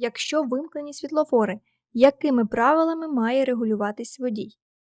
Якщо вимкнені світлофори, якими правилами має регулюватись водій?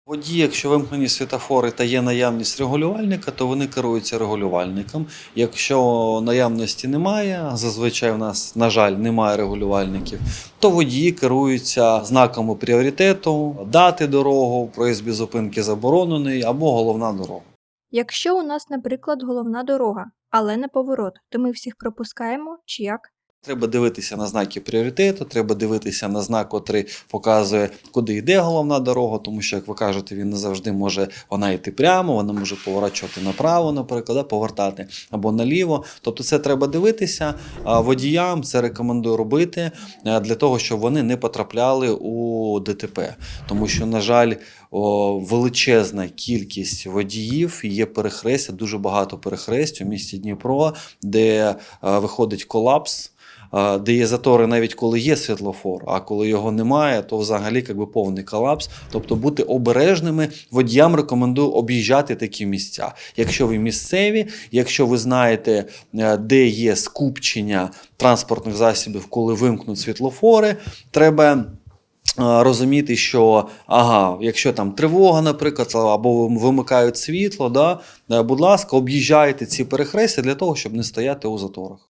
Водії, якщо вимкнені світофори та є наявність регулювальника, то вони керуються регулювальником. Якщо наявності немає, зазвичай в нас, на жаль, немає регулювальників, то водії керуються знаками пріоритету, дати дорогу, проїзд без зупинки заборонений або головна дорога. Якщо у нас, наприклад, головна дорога, але не поворот, то ми всіх пропускаємо чи як? Треба дивитися на знаки пріоритету, треба дивитися на знак, котрий показує, куди йде головна дорога, тому що, як ви кажете, він не завжди може вона йти прямо, вона може поворачувати направо, наприклад, повертати або наліво. Тобто, це треба дивитися. Водіям це рекомендую робити е, для того, щоб вони не потрапляли у ДТП. Тому що, на жаль, величезна кількість водіїв є перехрестя, дуже багато перехресть у місті Дніпро, де е, виходить колапс. Де є затори навіть коли є світлофор, а коли його немає, то взагалі якби повний колапс. Тобто бути обережними водіям рекомендую об'їжджати такі місця. Якщо ви місцеві, якщо ви знаєте, е, де є скупчення транспортних засобів, коли вимкнуть світлофори, треба. е, Розуміти, що ага, якщо там тривога, наприклад, або вимикають світло, да, е, будь ласка, об'їжджайте ці перехрестя для того, щоб не стояти у заторах.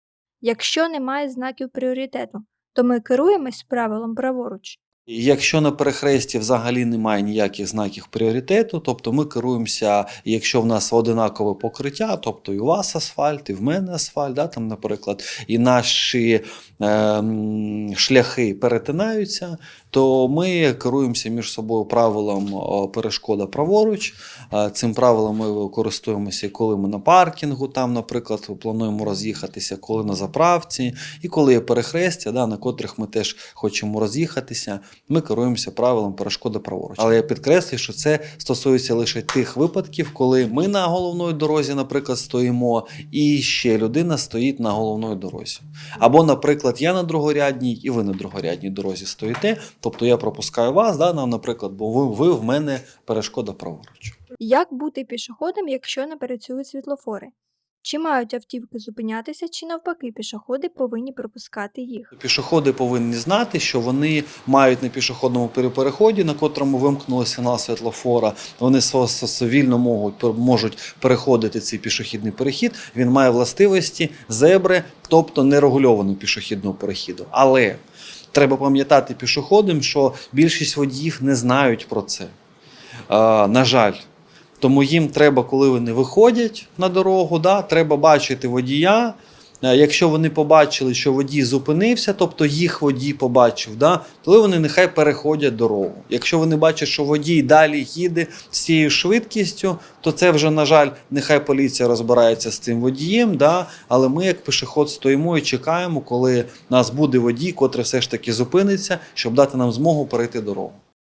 Якщо немає знаків пріоритету, то ми керуємось правилом праворуч. Якщо на перехресті взагалі немає ніяких знаків пріоритету, тобто ми керуємося, якщо в нас одинакове покриття, тобто і у вас асфальт, і в мене асфальт, да, там, наприклад, і наші е, шляхи перетинаються, то ми керуємося між собою правилом перешкода праворуч. Е, Цим правилом ми користуємося, коли ми на паркінгу, там, наприклад, плануємо роз'їхатися, коли на заправці, і коли є перехрестя, да, на котрих ми теж хочемо роз'їхатися, ми керуємося правилом перешкоди праворуч. Але я підкреслюю, що це стосується лише тих випадків, коли ми на головної дорозі, наприклад, стоїмо, і ще людина стоїть на головної дорозі. Або, наприклад, я на другорядній, і ви на другорядній дорозі стоїте. Тобто я пропускаю вас, да, нам, наприклад, бо ви, ви в мене перешкода праворуч. Як бути пішоходом, якщо не працюють світлофори? Чи мають автівки зупинятися, чи навпаки пішоходи повинні пропускати їх? Пішоходи повинні знати, що вони мають на пішохідному переході, на котрому вимкнули сигнал світлофора. Вони вільно можуть, можуть переходити цей пішохідний перехід. Він має властивості зебри, тобто нерегульованого пішохідного перехіду. Але треба пам'ятати пішоходам, що більшість водіїв не знають про це. На жаль. Тому їм треба, коли вони виходять на дорогу, да, треба бачити водія. Е, Якщо вони побачили, що водій зупинився, тобто їх водій побачив, да, то вони нехай переходять дорогу. Якщо вони бачать, що водій далі їде з цією швидкістю, то це вже, на жаль, нехай поліція розбирається з цим водієм. Да, але ми, як пішоход, стоїмо і чекаємо, коли нас буде водій, котрий все ж таки зупиниться, щоб дати нам змогу перейти дорогу.